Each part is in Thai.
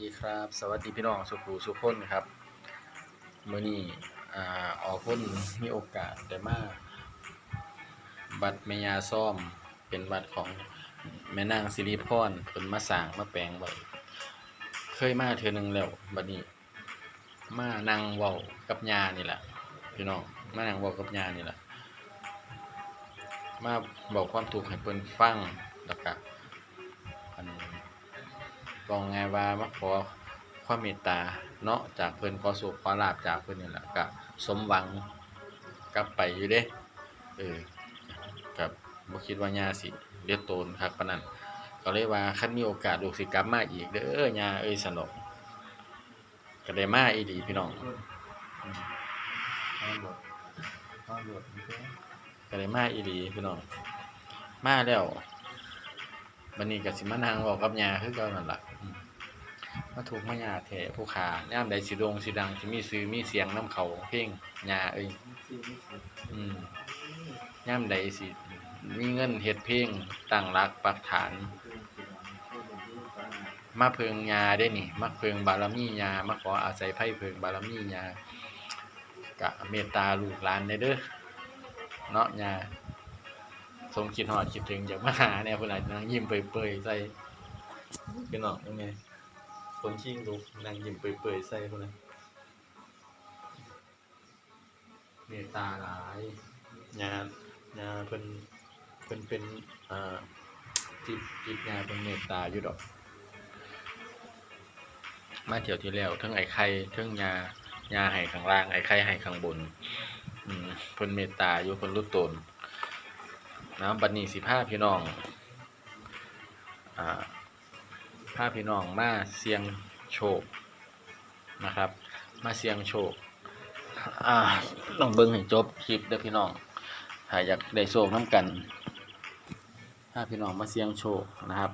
ดีครับ สวัสดีพี่น้องสุขูสุขคนครับมื้อนี้อ่าออกคนมีโอกาสได้มาบัตรแม่ยาซ่อมเป็นบัตรของแม่นางสิริพรเพิ่นมาสางมาแปลงไว้เคยมาเทื่อหนึ่งแล้วบัดนี้ มานั่งเว้ากับยานี่แหละพี่น้องมานั่งเว้ากับยานี่แหละมาบอกความทุกให้เพิ่นฟังแล้วก็อัน บอกไงว่ามาขอความเมตตาเนาะจากเพิ่อนขอสุขขอลาบจากเพิ่อนนี่แหละก็สมหวังกลับไปอยู่เด้เออกับบ่คิดว่าญาสิเลียดโตนคักปนันก็เลยว่าคันมีโอกาสลูกสิกลับมาอีกเด้อย่าเอ้ยสนอกก็ได้มาอีหลีพี่น้องก็ได้มาอีหลีพี่น้องมาแล้ว บัดนี้ก็สิมานั่งเว้ากับยาคือเก่านั่นละมาถูกมายาแทผู้ขายามใดสิโด่งสิดังสิมีชื่อมีเสียงนํเขาเพลงยาเอ้ยอืมย่ามใดสิมีเงินเฮ็ดเพลงตั้งรักปักฐาน มาเพิงยาได้นี่มาเพิงบารมียามาขออาศัยไพ่เพิงบารมียากะเมตตาลูกหลานได้เด้อเนาะยา สมคิดฮอดคิดถึงอยากมาหาเนี่ยเพิ่นอาจจะนั่งยิ้มเปื่อยๆใส่พี่น้องยังไงสมชิงลูกนั่งยิ้มเปื่อยๆใส่พุ่นน่ะเมตตาหลายยายาเพิ่นเพิ่นเป็นอ่าจิตจิตยาเพิ่นเมตตาอยู่ดอก มาเที่ยวที่แล้วทั้งไอ้ไข่ทั้งยายาให้ข้างล่างไอ้ไข่ให้ข้างบนอืมเพิ่นเมตตาอยู่เพิ่นรู้ตน นะบัดนี้สิพาพี่น้องอ่าพี่น้องมาเสียงโชคนะครับ มาเสียงโชคอ่าลองเบิ่งให้จบคลิปเด้อพี่น้องถ้าอยากได้โชคน้ำกันพาพี่น้องมาเสียงโชคนะครับ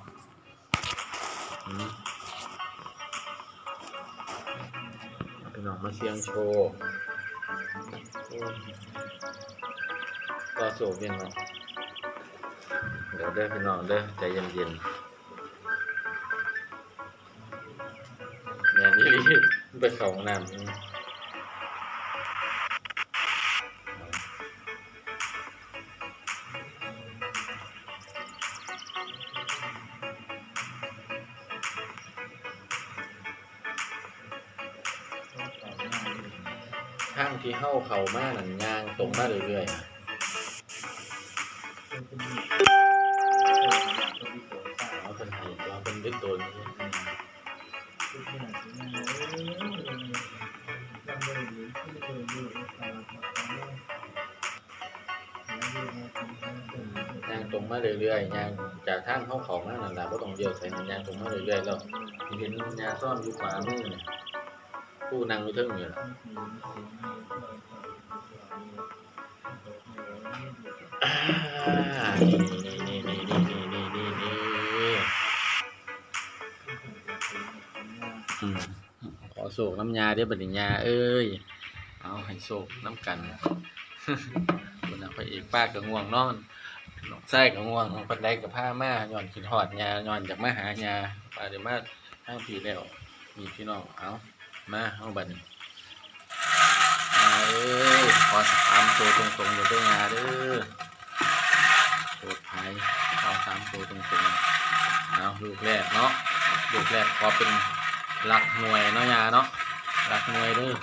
พี่น้องมาเสียงโชว์ก็โศกเย็นเนาะ เดี๋ยวเด้อพี่น้องเด้อใจเย็นๆเนี่ยนี่ไปเข้าห้องน้ำทางที่เข้าเขามากนั่นยางตรงมาเรื่อยๆอะ เป็นไห้เอาเป็นดึกโดนนี่ยางตรงมาเรื่อยๆยางจากทางเข้าขามานั่นแหละก็ต้องเดียวใส่นั่นยางตรงมาเรื่อยๆแล้วเห็นยาซ่อนอยู่ขวามือเนี่ยผู้นั่งอยู่เทิงอยู่ล่ะอ่านี่นี่นี่นี่ ขอโศกน้ำยาเด้อบัดนี้ยาเอ้ย เอาให้โศกน้ำกันคนน่ะพระเอกป้าก็ง่วงนอนน้องไส้ก็ง่วงปันไดกับผ้ามาย้อนขินหอดยาย้อนจากมาหายาปาเดี๋ยวมาห้างผีแล้วมีพี่น้องเอามาเอาบัดนี้ยาเอ้ยขอสามตัวตรงๆอยู่ด้วยาเด้อโปรดภัยเอาสามตัวตรงๆเอาลูกแรกเนาะลูกแรกขอเป็น หลักหน่วยเนาะยาเนาะหลักหน่วยเด้อ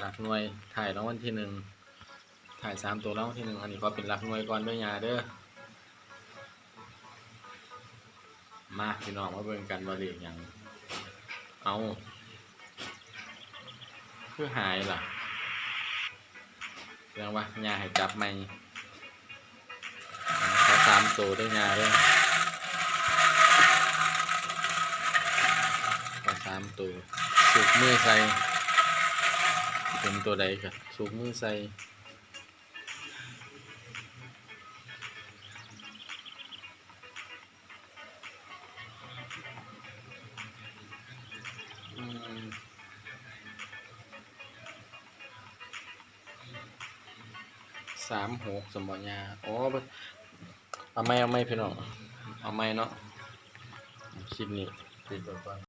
หลักหน่วยถ่ายรางวัลที่หนึ่งถ่ายสามตัวรางวัลที่หนึ่งอันนี้ขอเป็นหลักหน่วยก่อนด้วยยาเด้อมาพี่น้องมาเบิ่งกันว่าเลขหยังเอาคือหายล่ะแสดงว่ายาให้จับไหมสามตัวด้วยงาด้วยขอสามตัวสูกมือใส่เป็นตัวใดครับสูกมือใส่อืมสามหกสมบัญญาอ๋อเอาไม่เอาไม่พี่น้องเอาไม่เนาะคลิปนี้ปิดไปก่อน